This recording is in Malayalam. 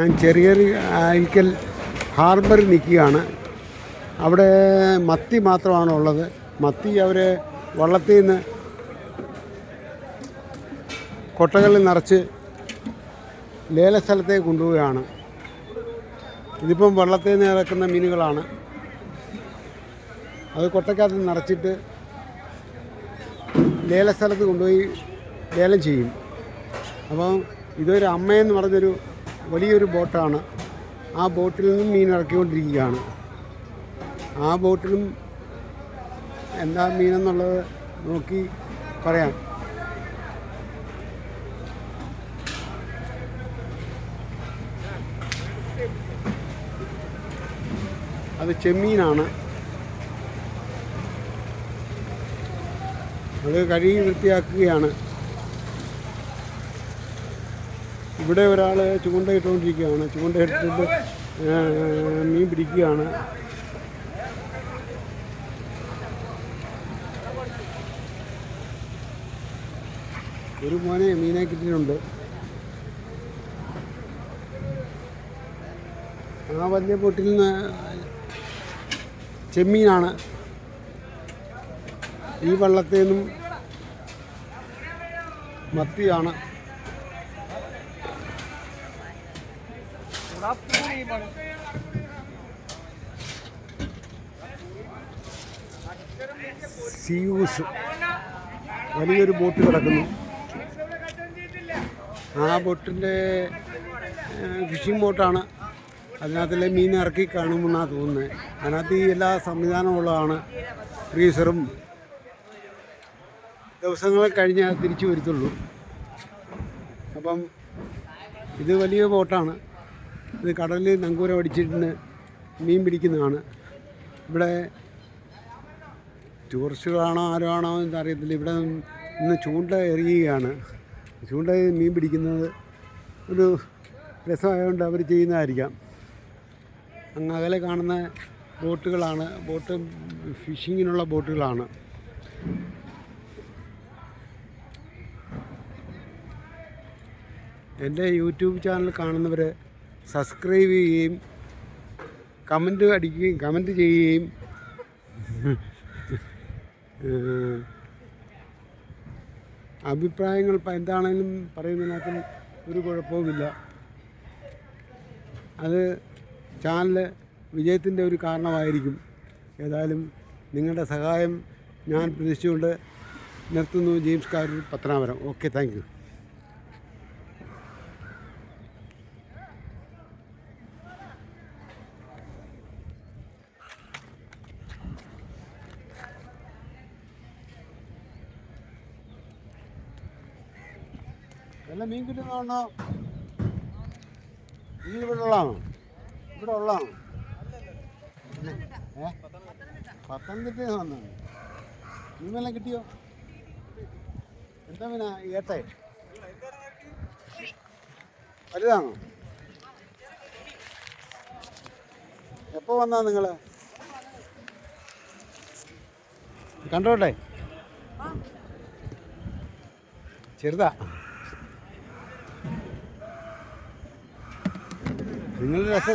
ഞാൻ ചെറിയൊരു അരിക്കൽ ഹാർബറിൽ നിൽക്കുകയാണ്. അവിടെ മത്തി മാത്രമാണ് ഉള്ളത്. മത്തി അവർ വള്ളത്തിൽ നിന്ന് കൊട്ടകളിൽ നിറച്ച് ലേലസ്ഥലത്തേക്ക് കൊണ്ടുപോവുകയാണ്. ഇതിപ്പം വള്ളത്തിൽ നിന്ന് ഇറക്കുന്ന മീനുകളാണ്. അത് കൊട്ടക്കകത്ത് നിറച്ചിട്ട് ലേലസ്ഥലത്ത് കൊണ്ടുപോയി ലേലം ചെയ്യും. അപ്പം ഇതൊരു അമ്മയെന്ന് പറഞ്ഞൊരു വലിയൊരു ബോട്ടാണ്. ആ ബോട്ടിൽ നിന്നും മീൻ ഇറക്കിക്കൊണ്ടിരിക്കുകയാണ്. ആ ബോട്ടിലും എന്താ മീനെന്നുള്ളത് നോക്കി പറയാം. അത് ചെമ്മീനാണ്. അത് കഴുകി വൃത്തിയാക്കുകയാണ്. ഇവിടെ ഒരാൾ ചൂണ്ടയിട്ടുകൊണ്ടിരിക്കുകയാണ് ചൂണ്ടയിട്ടിട്ട് മീൻ പിടിക്കുകയാണ്. ഒരു മോനെ മീനെ കിട്ടിയിട്ടുണ്ട്. ആ വലിയ പൊട്ടിൽ നിന്ന് ചെമ്മീനാണ്. ഈ വള്ളത്തേന്നും മത്തിയാണ്. സിയൂസ് വലിയൊരു ബോട്ട് കിടക്കുന്നു. ആ ബോട്ടിന്റെ ഫിഷിംഗ് ബോട്ടാണ് അതിനകത്തിലെ മീൻ ഇറക്കി കാണുമെന്നാണ് തോന്നുന്നത് അതിനകത്ത് ഈ എല്ലാ സംവിധാനവും ഉള്ളതാണ് ഫ്രീസറും ദിവസങ്ങൾ കഴിഞ്ഞാൽ തിരിച്ചു വരുത്തുള്ളൂ. അപ്പം ഇത് വലിയ ബോട്ടാണ് ഇത് കടലിൽ നങ്കൂരം അടിച്ചിട്ട് മീൻ പിടിക്കുന്നതാണ്. ഇവിടെ ടൂറിസ്റ്റുകളാണോ ആരോ ആണോ എന്ന് അറിയത്തില്ല. ഇവിടെ ഇന്ന് ചൂണ്ട എറിയുകയാണ്. ചൂണ്ട മീൻ പിടിക്കുന്നത് ഒരു രസമായതുകൊണ്ട് അവർ ചെയ്യുന്നതായിരിക്കാം. അങ്ങ് അകലെ കാണുന്ന ബോട്ടുകളാണ്. ബോട്ട് ഫിഷിങ്ങിനുള്ള ബോട്ടുകളാണ്. എന്റെ യൂട്യൂബ് ചാനൽ കാണുന്നവർ സബ്സ്ക്രൈബ് ചെയ്യുകയും കമന്റ് അടിക്കുകയും കമന്റ് ചെയ്യുകയും. അഭിപ്രായങ്ങൾ എന്താണെങ്കിലും പറയുന്നതിനകത്ത് ഒരു കുഴപ്പവുമില്ല. അത് ചാനൽ വിജയത്തിന്റെ ഒരു കാരണമായിരിക്കും. ഏതായാലും നിങ്ങളുടെ സഹായം ഞാൻ പ്രതീക്ഷിച്ചുകൊണ്ട് നിർത്തുന്നു. James Karoor Pathanapuram. Okay thank you വല്ല മീൻ കിട്ടുന്നതാണോ നിങ്ങൾ ഇവിടെ ഉള്ളതാണോ? ഇവിടെ ഉള്ളതാണോ? ഏ? പത്തനംതിട്ട വന്നാണ് മീൻ വല്ലതും കിട്ടിയോ? എന്താ മീനാ? ഏട്ടെ വലുതാണോ? എപ്പോ വന്നാ നിങ്ങൾ? കണ്ടോട്ടെ? ചെറുതാ. നിങ്ങൾ രസ